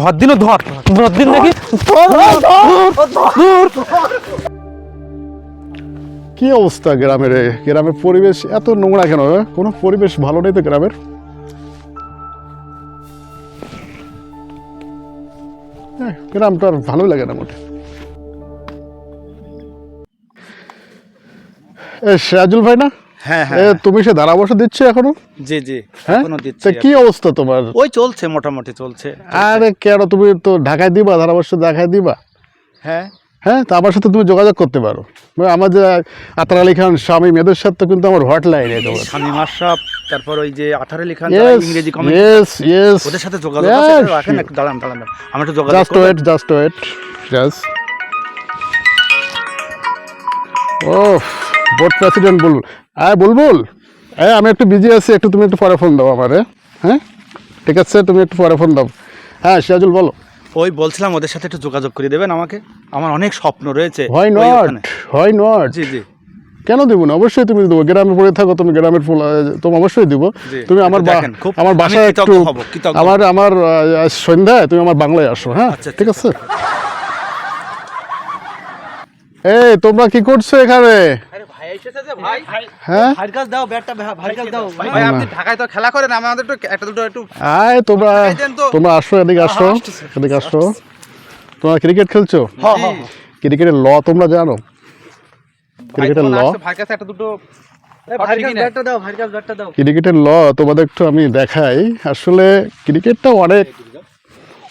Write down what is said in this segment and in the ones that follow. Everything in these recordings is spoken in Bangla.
ধর, দিন ধর ধর, দিন ধর। কি অবস্থা গ্রামের? গ্রামের পরিবেশ এত নোংরা কেন? কোনো পরিবেশ ভালো নেই তো গ্রামের গ্রামটা আর ভালোই লাগে না মোটে এ সিরাজুল ভাই না হ্যাঁ এ তুমি সে ধারা বসে দিচ্ছ এখনও? জি জি হ্যাঁ? এখনও দিচ্ছি কি অবস্থা তোমার? ওই চলছে মোটামুটি চলছে। আরে কেন তুমি তো ঢাকায় দিবা ধারাবর্ষ ঢাকায় দিবা? হ্যাঁ। হ্যাঁ তা আমার সাথে তুমি যোগাযোগ করতে পারো। আমার যে আতার আলী খান স্বামী মেয়েদের সাথে কিন্তু আমার হটলাইন একেবারে স্বামী মাসাব তারপর ওই যে আঠারো লিখান ইয়েস ইংরেজি কমেন্ট ইয়েস ইয়েস ওদের সাথে যোগাযোগ আছে? রাখেন একটু দাঁড়ান দাঁড়ান দাঁড়ান। আমি একটু যোগাযোগ just. Wait just wait just ও বোর্ড প্রেসিডেন্ট বল হ্যাঁ বুলবুল হ্যাঁ আমি একটু বিজি আছি একটু তুমি একটু পরে ফোন দাও আমারে হ্যাঁ? ঠিক আছে তুমি একটু পরে ফোন দাও। হ্যাঁ সিরাজুল বলো। ওই বলছিলাম ওদের সাথে একটু যোগাযোগ করে দেবেন আমাকে। আমার অনেক স্বপ্ন রয়েছে হয় নট হয় নট জি জি। কেন দেবো না? অবশ্যই তুমি দেবো। গ্রামে পড়ে থাকো তুমি গ্রামের ফুল তুমি অবশ্যই দিব। তুমি আমার আমার বাসায় একটু আমার আমার সন্ধ্যায় তুমি আমার বাংলায় আসো হ্যাঁ? আচ্ছা, ঠিক আছে? এই তোমরা কি করছ এখানে? হ্যাঁ। ভাইয়ের কাছে দাও ব্যাটটা ভাইয়ের কাছে দাও। ভাই, আপনি ঢাকায় তো খেলা করেন আমাদের একটু একটা দুটো একটু আয় তোমরা আসো এদিকে আসো এদিকে আসো। তোমরা ক্রিকেট খেলছো? হ্যাঁ, ক্রিকেটের ল তোমরা জানো। ক্রিকেটের ল। একটা দুটো ক্রিকেটের ল তোমাদের একটু আমি দেখাই। আসলে ক্রিকেটটা অনেক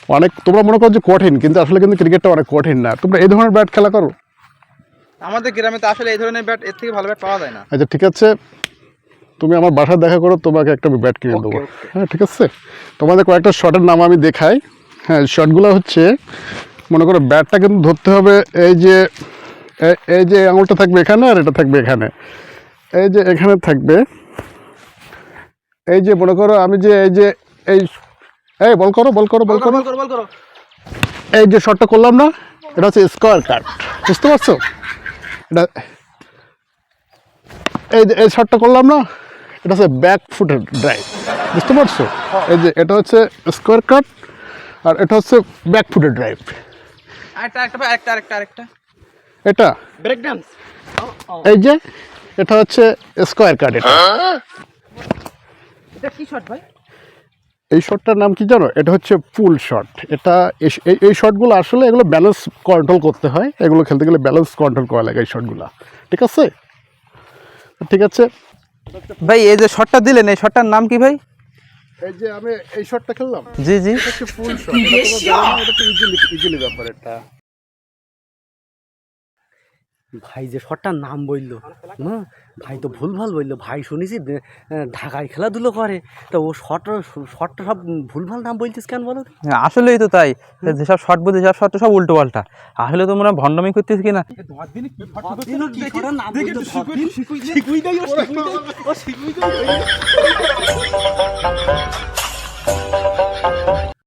অনেক তোমরা মনে করো যে কঠিন কিন্তু আসলে কিন্তু ক্রিকেটটা অনেক কঠিন না। তোমরা এই ধরনের ব্যাট খেলা করো? আমাদের গ্রামে তো আসলে এই ধরনের ব্যাট এর থেকে ভালো ব্যাট পাওয়া যায় না। আচ্ছা ঠিক আছে। তুমি আমার বাসায় দেখা করো তোমাকে একটা ব্যাট কিনে দেবো। হ্যাঁ ঠিক আছে? তোমাদের কয়েকটা শটের নাম আমি দেখাই। হ্যাঁ শটগুলো হচ্ছে মনে করো ব্যাটটা কিন্তু ধরতে হবে এই যে এই যে আঙুলটা থাকবে এখানে আর এটা থাকবে এখানে। এই যে এখানে থাকবে এই যে মনে করো আমি যে এই যে এই এই বল করো বল করো বল করো বল করো বল করো। এই যে শটটা করলাম না এটা হচ্ছে স্কোয়ার কাট বুঝতে পারছ? এটা এই যে এই শটটা করলাম না এটা হচ্ছে ব্যাক ফুটের ড্রাইভ বুঝতে পারছ? এই যে এটা হচ্ছে স্কোয়ার কাট আর এটা হচ্ছে ব্যাক ফুটের ড্রাইভ এটা? ব্রেক ডান্স এই যে এটা হচ্ছে স্কোয়ার কাট এটা। এটা কি শট ভাই? এই শটটার নাম কি জানো? এটা হচ্ছে ফুল শট এটা এই শটগুলো আসলে এগুলো ব্যালেন্স কন্ট্রোল করতে হয়। এগুলো খেলতে গেলে ব্যালেন্স কন্ট্রোল করা লাগে এই শটগুলো ঠিক আছে? ঠিক আছে? ভাই এই যে শটটা দিলেন এই শটটার নাম কি ভাই? এই যে আমি এই শটটা খেললাম? জি জি। ফুল শট এটা ইজিলি ইজিলি ব্যাপার এটা। ভাই যে শটটার নাম বলল না ভাই তো ভুল ভালো বলল। ভাই শুনেছি ঢাকায় খেলাধুলো করে। তা ও শট শটটা সব ভুলভাল নাম বলছিস কেন বলো হ্যাঁ, আসলেই তো তাই। যেসব শট বুঝে যেসব শট সব উল্টো পাল্টা আসলে তোমরা ভণ্ডামি করতেছ কিনা? কি বলতো? ও